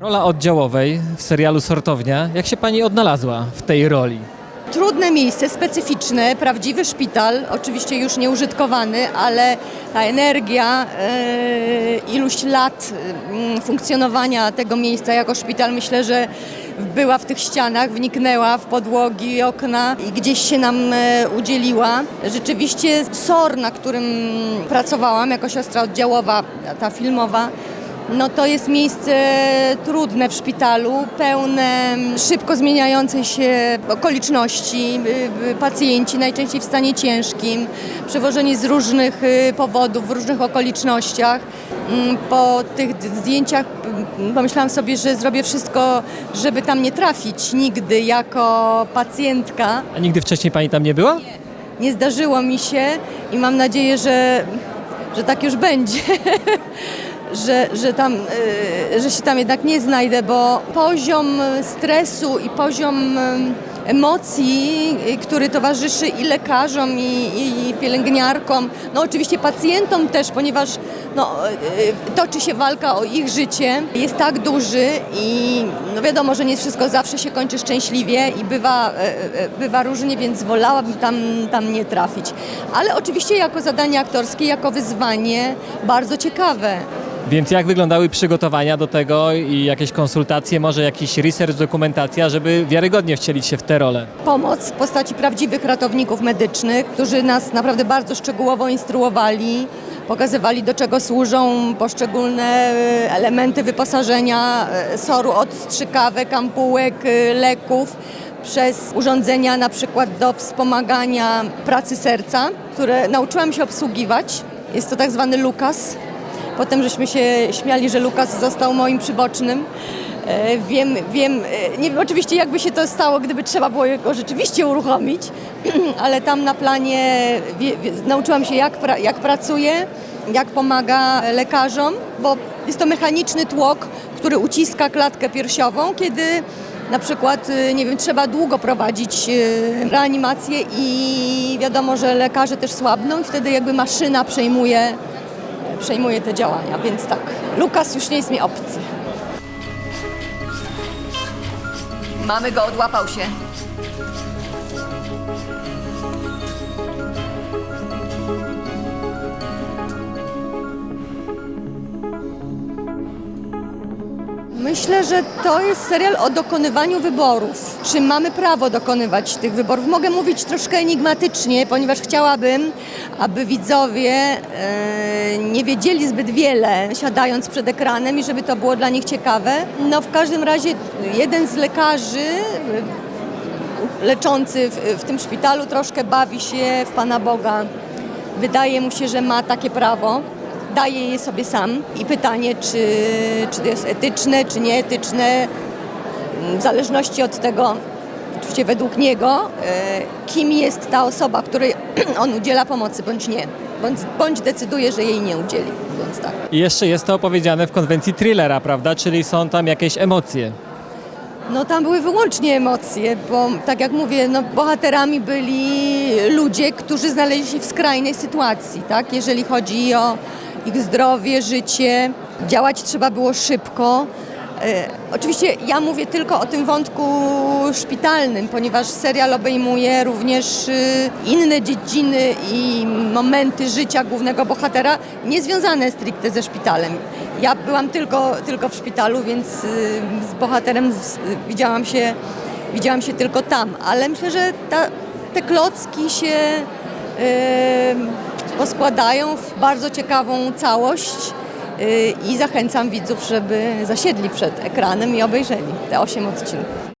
Rola oddziałowej w serialu Sortownia. Jak się pani odnalazła w tej roli? Trudne miejsce, specyficzne, prawdziwy szpital, oczywiście już nieużytkowany, ale ta energia, e, iluś lat mm, funkcjonowania tego miejsca jako szpital, myślę, że była w tych ścianach, wniknęła w podłogi, okna i gdzieś się nam e, udzieliła. Rzeczywiście SOR, na którym pracowałam jako siostra oddziałowa, ta filmowa, no to jest miejsce trudne w szpitalu, pełne szybko zmieniającej się okoliczności, y, y, pacjenci najczęściej w stanie ciężkim, przewożeni z różnych y, powodów, w różnych okolicznościach. Mm, Po tych zdjęciach mm, pomyślałam sobie, że zrobię wszystko, żeby tam nie trafić nigdy jako pacjentka. A nigdy wcześniej pani tam nie była? Nie zdarzyło mi się i mam nadzieję, że, że tak już będzie. Że, że, tam, y, że się tam jednak nie znajdę, bo poziom stresu i poziom y, emocji, y, który towarzyszy i lekarzom, i, i pielęgniarkom, no oczywiście pacjentom też, ponieważ no, toczy się walka o ich życie, jest tak duży i no wiadomo, że nie wszystko zawsze się kończy szczęśliwie i bywa, y, y, bywa różnie, więc wolałabym tam, tam nie trafić. Ale oczywiście jako zadanie aktorskie, jako wyzwanie bardzo ciekawe. Więc jak wyglądały przygotowania do tego i jakieś konsultacje, może jakiś research, dokumentacja, żeby wiarygodnie wcielić się w tę rolę? Pomoc w postaci prawdziwych ratowników medycznych, którzy nas naprawdę bardzo szczegółowo instruowali, pokazywali do czego służą poszczególne e, elementy wyposażenia e, SOR-u, od strzykawek, ampułek, e, leków, przez urządzenia na przykład do wspomagania pracy serca, które nauczyłam się obsługiwać. Jest to tak zwany Lukas. Potem żeśmy się śmiali, że Lukas został moim przybocznym. E, Wiem, wiem, e, nie wiem oczywiście jakby się to stało, gdyby trzeba było go rzeczywiście uruchomić, ale tam na planie wie, wie, nauczyłam się jak, pra, jak pracuje, jak pomaga lekarzom, bo jest to mechaniczny tłok, który uciska klatkę piersiową, kiedy na przykład, e, nie wiem, trzeba długo prowadzić e, reanimację i wiadomo, że lekarze też słabną i wtedy jakby maszyna przejmuje przejmuje te działania, więc tak. Lukas już nie jest mi obcy. Mamy go, odłapał się. Myślę, że to jest serial o dokonywaniu wyborów. Czy mamy prawo dokonywać tych wyborów? Mogę mówić troszkę enigmatycznie, ponieważ chciałabym, aby widzowie e, nie wiedzieli zbyt wiele, siadając przed ekranem i żeby to było dla nich ciekawe. No w każdym razie jeden z lekarzy e, leczący w, w tym szpitalu troszkę bawi się w Pana Boga. Wydaje mu się, że ma takie prawo. Daje je sobie sam i pytanie, czy, czy to jest etyczne, czy nieetyczne, w zależności od tego, oczywiście według niego, e, kim jest ta osoba, której on udziela pomocy, bądź nie. Bądź, bądź decyduje, że jej nie udzieli. Więc tak. I jeszcze jest to opowiedziane w konwencji thrillera, prawda? Czyli są tam jakieś emocje. No tam były wyłącznie emocje, bo tak jak mówię, no, bohaterami byli ludzie, którzy znaleźli się w skrajnej sytuacji, tak? Jeżeli chodzi o ich zdrowie, życie, działać trzeba było szybko. E, oczywiście ja mówię tylko o tym wątku szpitalnym, ponieważ serial obejmuje również y, inne dziedziny i momenty życia głównego bohatera, nie związane stricte ze szpitalem. Ja byłam tylko, tylko w szpitalu, więc y, z bohaterem widziałam, się, widziałam się tylko tam, ale myślę, że ta, te klocki się y, poskładają w bardzo ciekawą całość y, i zachęcam widzów, żeby zasiedli przed ekranem i obejrzeli te 8 odcinków.